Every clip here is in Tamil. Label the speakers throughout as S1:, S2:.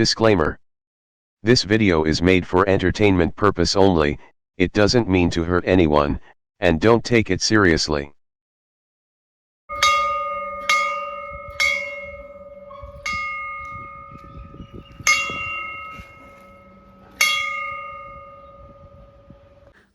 S1: Disclaimer. This video is made for entertainment purpose only, it doesn't mean to hurt anyone, and don't take it seriously.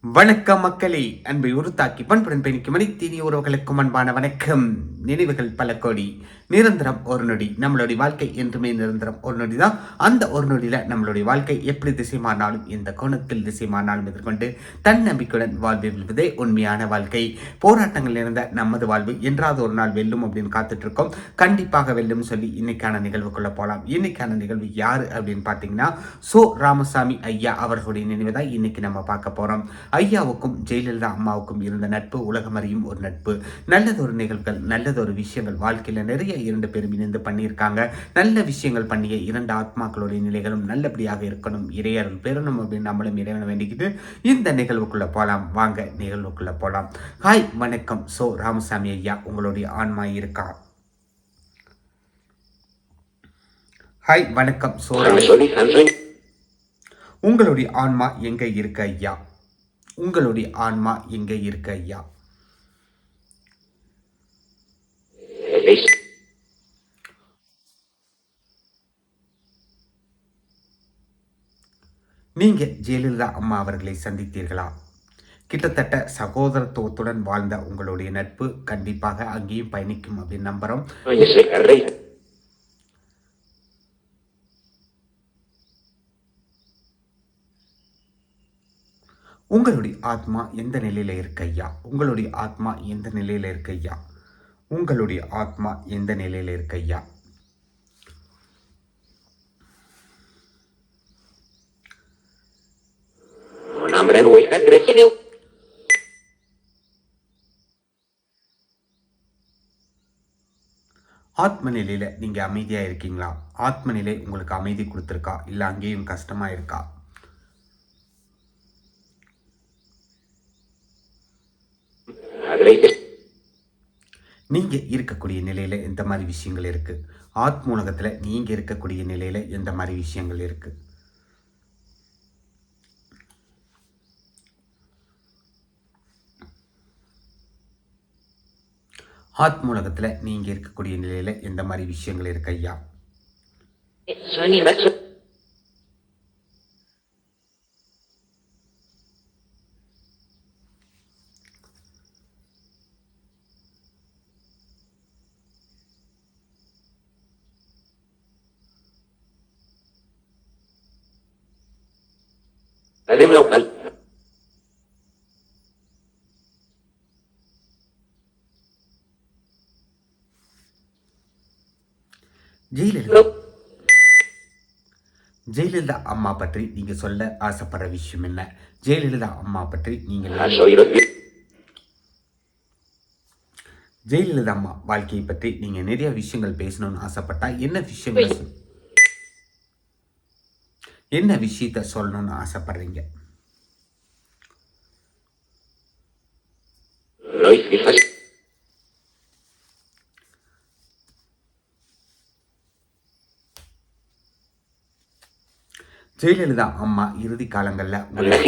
S2: வணக்கம் மக்களே அன்பை உருத்தாக்கி பண்புடன் பயணிக்கும் அனைத்து உறவுகளுக்கும் அன்பான வணக்கம் நினைவுகள் பல கோடி நிரந்தரம் ஒரு நொடி. நம்மளுடைய வாழ்க்கை என்றுமே நிரந்தரம் ஒரு நொடி தான் அந்த ஒரு நொடியில் நம்மளுடைய வாழ்க்கை எப்படி திசை மாறினாலும் எந்த கோணத்தில் திசை மாறினாலும் எதிர்கொண்டு தன்னம்பிக்கையுடன் வாழ்வை வெல்வதே உண்மையான வாழ்க்கை. போராட்டங்கள் நிறைந்த நமது வாழ்வு என்றாவது ஒரு நாள் வெல்லும் அப்படின்னு காத்துட்டு இருக்கோம் கண்டிப்பாக வெல்லும் சொல்லி இன்னைக்கான நிகழ்வுக்குள்ள போகலாம். இன்னைக்கான நிகழ்வு யாரு அப்படின்னு பார்த்தீங்கன்னா சோ ராமசாமி ஐயா அவர்களுடைய நினைவு தான் இன்னைக்கு நம்ம பார்க்க போறோம். ஐயாவுக்கும் ஜெயலலிதா அம்மாவுக்கும் இருந்த நட்பு உலகம் அறியும் ஒரு நட்பு. நல்லதொரு நிகழ்வுகள் நல்லதொரு விஷயங்கள் வாழ்க்கையில் நிறைய இரண்டு பேரும் இணைந்து பண்ணியிருக்காங்க. நல்ல விஷயங்கள் பண்ணிய இரண்டு ஆத்மாக்களுடைய நிலைகளும் நல்லபடியாக இருக்கணும். இறையர்கள் பெறணும் அப்படின்னு நம்மளும் இறைவனை வேண்டிக்கிட்டு இந்த நிகழ்வுக்குள்ள போகலாம் வாங்க நிகழ்வுக்குள்ள போகலாம் ஹாய் வணக்கம். சோ ராமசாமி ஐயா உங்களுடைய ஆன்மா இருக்கா? ஹாய் வணக்கம். சோ உங்களுடைய ஆன்மா எங்க இருக்கு ஐயா? உங்களுடைய ஆன்மா எங்க இருக்கு ஐயா? நீங்கள் ஜெயலலிதா அம்மா அவர்களை சந்தித்தீர்களா? கிட்டத்தட்ட சகோதரத்துவத்துடன் வாழ்ந்த உங்களுடைய நட்பு கண்டிப்பாக அங்கேயும் பயணிக்கும் அப்படின்னு நம்புறோம். உங்களுடைய ஆத்மா எந்த நிலையில இருக்க ஐயா? உங்களுடைய ஆத்மா எந்த நிலையில இருக்கு ஐயா? உங்களுடைய ஆத்மா எந்த நிலையில இருக்க ஐயா?
S3: Nombre nuestra
S4: crecido.
S2: ஆத்ம நிலையில நீங்க அமைதியா இருக்கீங்களா? ஆத்ம நிலை உங்களுக்கு அமைதி கொடுத்துருக்கா? இல்ல அங்கேயும் கஷ்டமா இருக்கா? Adelante. நீங்க இருக்கக்கூடிய நிலையில எந்த மாதிரி விஷயங்கள் இருக்கு? ஆத்ம உலகத்துல நீங்க இருக்கக்கூடிய நிலையில எந்த மாதிரி விஷயங்கள் இருக்கு? ஆத்மூலகத்தில் நீங்கள் நீங்க இருக்கக்கூடிய நிலையில எந்த மாதிரி விஷயங்கள் இருக்கு ஐயா
S4: Soy.
S2: ஜெயலலிதா ஜெயலலிதா அம்மா பற்றி நீங்க சொல்ல ஆசைப்படுற விஷயம் என்ன? ஜெயலலிதா அம்மா பற்றி நீங்கள் los ஜெயலலிதா அம்மா வாழ்க்கையை பற்றி நீங்க நிறைய விஷயங்கள் பேசணும்னு ஆசைப்பட்டா என்ன விஷயங்கள் என்ன விஷயத்த சொல்லணும்னு ஆசைப்படுறீங்க? ஜெயலலிதா அம்மா இறுதி காலங்களில் உங்களை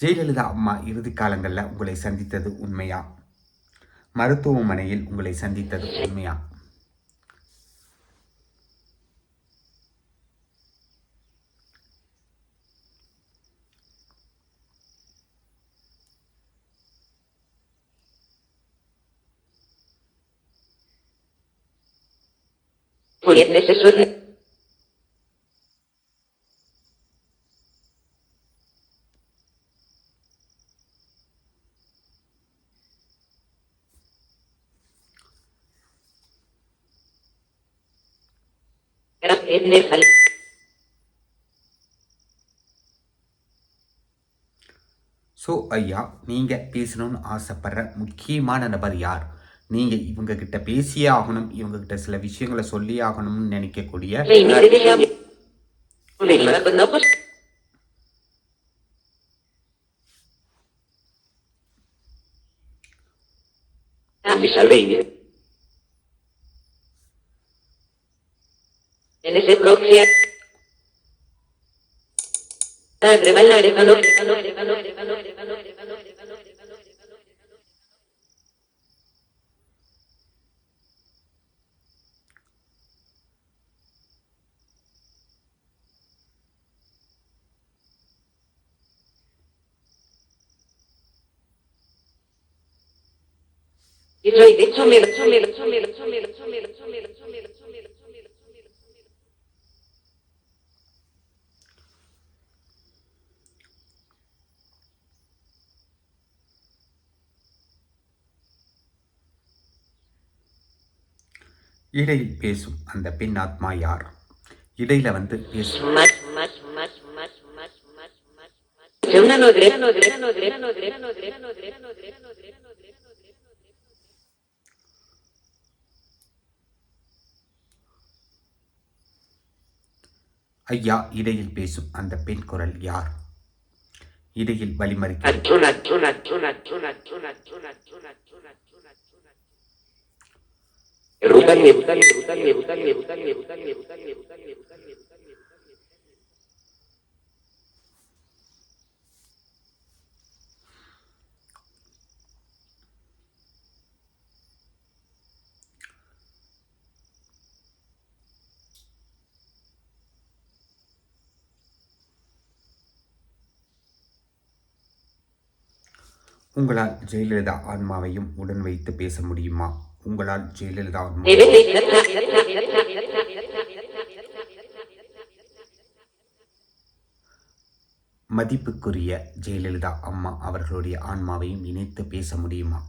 S2: ஜெயலலிதா அம்மா இறுதி காலங்களில் உங்களை சந்தித்தது உண்மையா? மருத்துவமனையில் உங்களை சந்தித்தது உண்மையா?
S4: Es al...
S2: ஸோ ஐயா நீங்க பேசணும்னு ஆசைப்படுற முக்கியமான நபர் யார்? நீங்க இவங்க கிட்ட பேசியே ஆகணும் இவங்க கிட்ட சில விஷயங்களை சொல்லியே ஆகணும்னு நினைக்கக்கூடிய
S4: Reina
S3: NC proxy. Abre
S4: bailar en valor. Y lo he dicho, mira, mira, mira, mira, mira, mira.
S2: இடையில் பேசும் அந்த பெண் ஆத்மா யார்? இடையில வந்து பேசும் ஐயா இடையில் பேசும் அந்த பெண் குரல் யார்? இடையில் வழிமறிக்கிறார் உங்களால் ஜெயலலிதா ஆன்மாவையும் உடன் வைத்து பேச முடியுமா? உங்களால் ஜெயலலிதா மதிப்புக்குரிய ஜெயலலிதா அம்மா அவர்களுடைய ஆன்மாவையும் இணைத்து பேச முடியுமா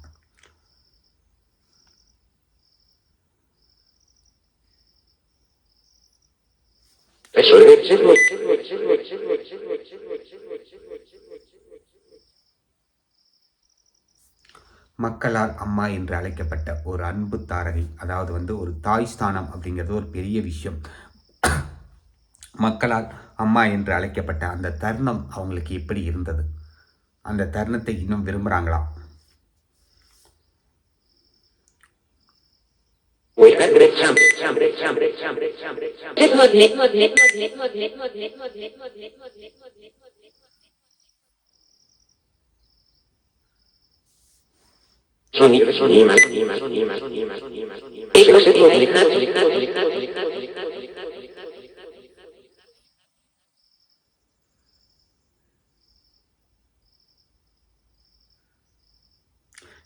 S2: மக்களால் அம்மா என்று அழைக்கப்பட்ட ஒரு அன்பு தாரகை அதாவது வந்து ஒரு தாய் ஸ்தானம் அப்படிங்கிறது ஒரு பெரிய விஷயம் மக்களால் அம்மா என்று அழைக்கப்பட்ட அந்த தருணம் அவங்களுக்கு எப்படி இருந்தது அந்த தருணத்தை இன்னும் விரும்புகிறாங்களா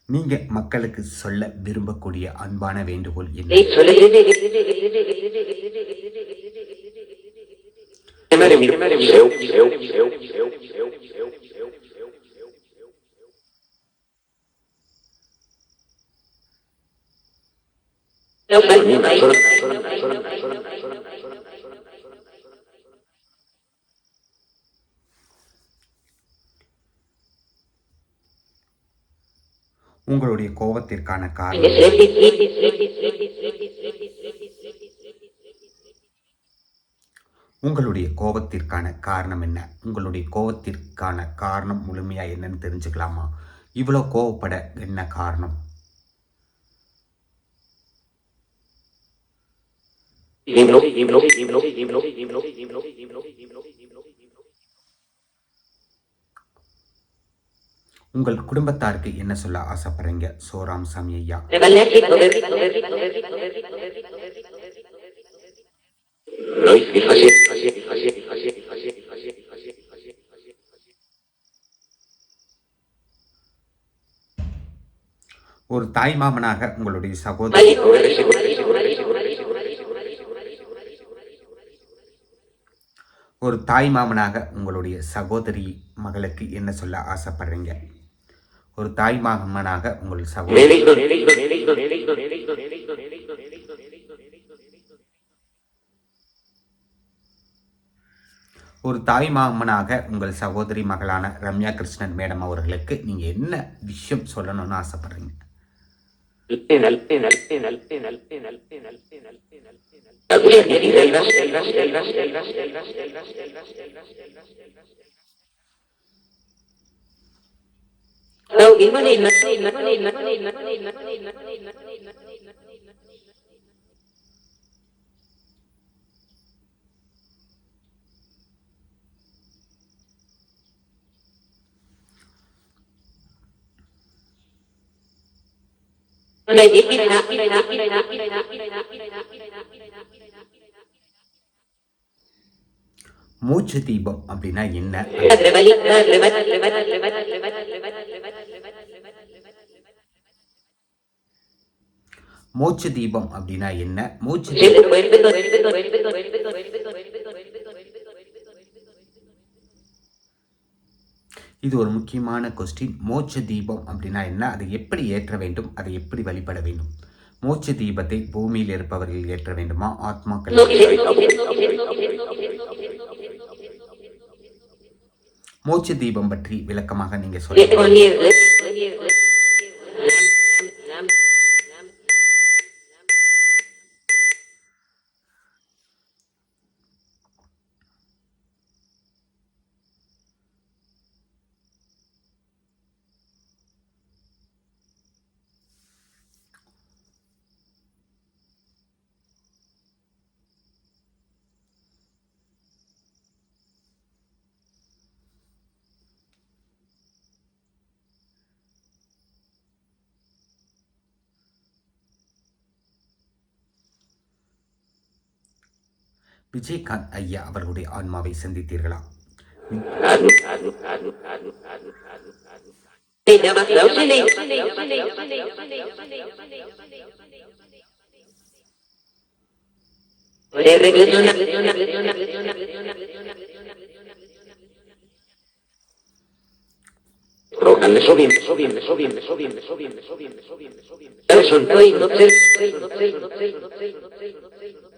S2: நீங்கள் மக்களுக்கு சொல்ல விரும்பக்கூடிய அன்பான வேண்டுகோள்
S4: என்ன
S2: உங்களுடைய கோபத்திற்கான காரணம். உங்களுடைய கோபத்திற்கான காரணம் என்ன? உங்களுடைய கோபத்திற்கான காரணம் முழுமையாக என்னன்னு தெரிஞ்சுக்கலாமா? இவ்வளோ கோவப்பட என்ன காரணம்? உங்கள் குடும்பத்தாருக்கு என்ன சொல்ல ஆசைப்படுறீங்க? சோராம் சாமி ஐயா. ஒரு தாய் மாமனாக உங்களுடைய சகோதரி ஒரு தாய் மாமனாக உங்களுடைய சகோதரி மகளுக்கு என்ன சொல்ல ஆசைப்படுறீங்க? ஒரு தாய் மாமனாக உங்கள் சகோதரி ஒரு தாய் மாமனாக உங்கள் சகோதரி மகளான ரம்யா கிருஷ்ணன் மேடம் அவர்களுக்கு நீங்க என்ன விஷயம் சொல்லணும்னு ஆசைப்படுறீங்க? en
S4: el en el en el en el en el en el en el en el en el en el
S2: மூச்சு தீபம் அப்படின்னா என்ன? மூச்சு தீபம் அப்படின்னா என்ன? மூச்சு இது ஒரு முக்கியமான கொஸ்டின் மோட்ச தீபம் அப்படின்னா என்ன? அதை எப்படி ஏற்ற வேண்டும்? அதை எப்படி வழிபட வேண்டும்? மோட்ச தீபத்தை பூமியில் இருப்பவர்கள் ஏற்ற வேண்டுமா? ஆத்மாக்கள் மோட்ச தீபம் பற்றி விளக்கமாக நீங்கள் சொல்லுங்கள் விஜயகாந்த் ஐயா அவர்களுடைய ஆன்மாவை சந்தித்தீர்களா
S3: Eso bien, eso bien, eso bien, eso bien, eso bien, eso bien, eso bien, eso bien, eso bien,
S4: eso bien, eso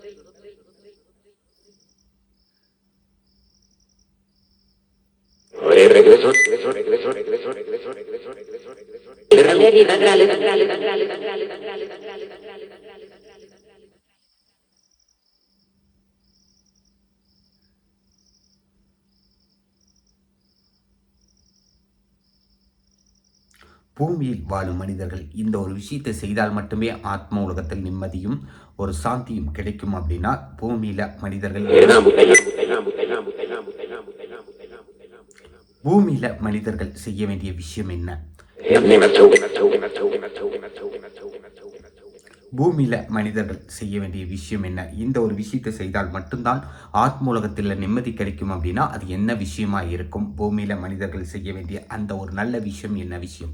S2: பூமியில் வாழும் மனிதர்கள் இந்த ஒரு விஷயத்தை செய்தால் மட்டுமே ஆத்ம உலகத்தில் நிம்மதியும் ஒரு சாந்தியும் கிடைக்கும் அப்படின்னா பூமியில் மனிதர்கள் பூமியில மனிதர்கள் செய்ய வேண்டிய விஷயம் என்ன? பூமியில் மனிதர்கள் செய்ய வேண்டிய விஷயம் என்ன? இந்த ஒரு விஷயத்தை செய்தால் மட்டும்தான் ஆத்மூலகத்தில் நிம்மதி கிடைக்கும் அப்படின்னா அது என்ன விஷயமா இருக்கும்? பூமியில் மனிதர்கள் செய்ய வேண்டிய அந்த ஒரு நல்ல விஷயம் என்ன விஷயம்?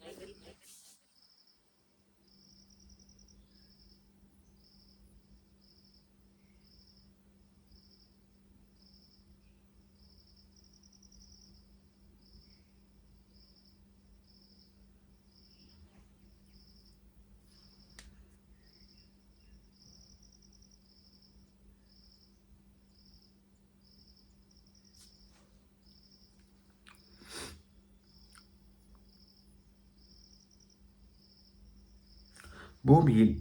S2: பூமியில்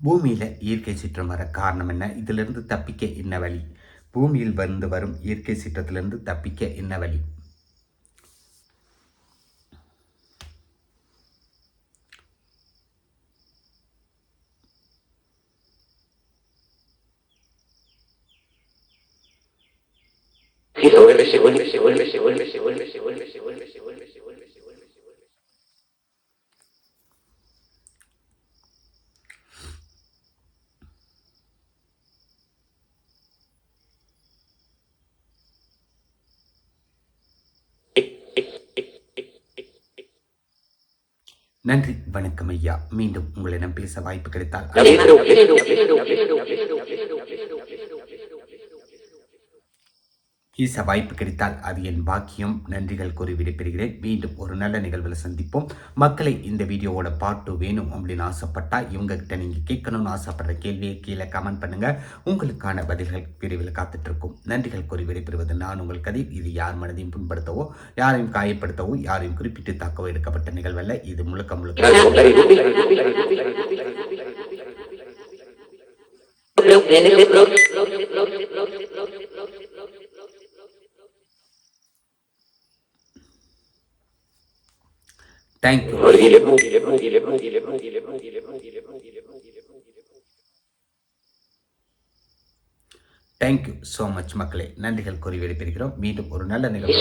S2: பூமியில இயற்கை சீற்றம் வர காரணம் என்ன? இதிலிருந்து தப்பிக்க என்ன வழி? பூமியில் வந்து வரும் இயற்கை சீற்றத்திலிருந்து தப்பிக்க என்ன வழி? நன்றி வணக்கம் ஐயா மீண்டும் உங்களிடம் பேச வாய்ப்பு கிடைத்தால் ஈச வாய்ப்பு கிடைத்தால் அது என் பாக்கியம். நன்றிகள் கூறி விடைபெறுகிறேன். மீண்டும் ஒரு நல்ல நிகழ்வில் சந்திப்போம். மக்களை இந்த வீடியோவோட பாட்டு வேணும் அப்படின்னு ஆசைப்பட்டா இவங்க கிட்ட நீங்க கேட்கணும்னு ஆசைப்படுற கேள்வியை கீழே கமெண்ட் பண்ணுங்க. உங்களுக்கான பதில்கள் விரைவில் காத்துட்ருக்கும். நன்றிகள் கூறி விடைபெறுவது நான் உங்கள் கதை இது யார் மனதையும் புண்படுத்தவோ யாரையும் காயப்படுத்தவோ யாரையும் குறிப்பிட்டு தாக்கவோ எடுக்கப்பட்ட நிகழ்வல்ல. இது முழுக்க முழுக்க தேங்க்யூ தேங்க்யூ ஸோ மச் மக்களே நன்றிகள் கூறி விடைபெறுகிறோம் மீண்டும் ஒரு நல்ல நிகழ்வு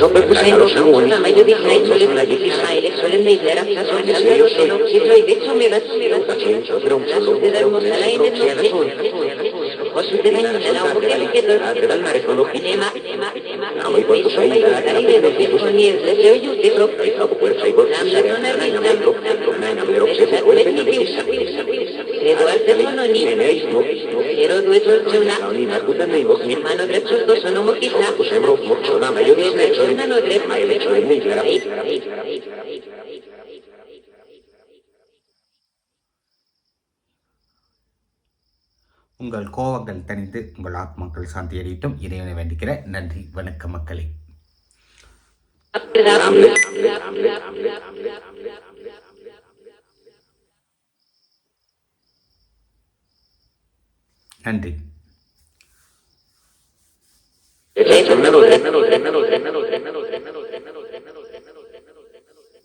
S3: possibilmente la utilizzano per
S4: cinema, in sono aiutare le disponible,
S3: se aiutano, la non arrivano, se permetti di
S4: usare. Eduardo
S3: Nino,
S4: ero due
S3: torciona,
S4: mano
S3: tre ciorco sono mochisa, sono
S4: mochisa,
S3: ma
S4: io mi sono tre, ma io mi
S3: sono
S4: tre,
S2: உங்கள் கோபங்கள் தனித்து உங்கள் ஆத்மாக்கள் சாந்தி அடையட்டும். இறைவனை வேண்டிக்கிற நன்றி வணக்க மக்களே. நன்றி.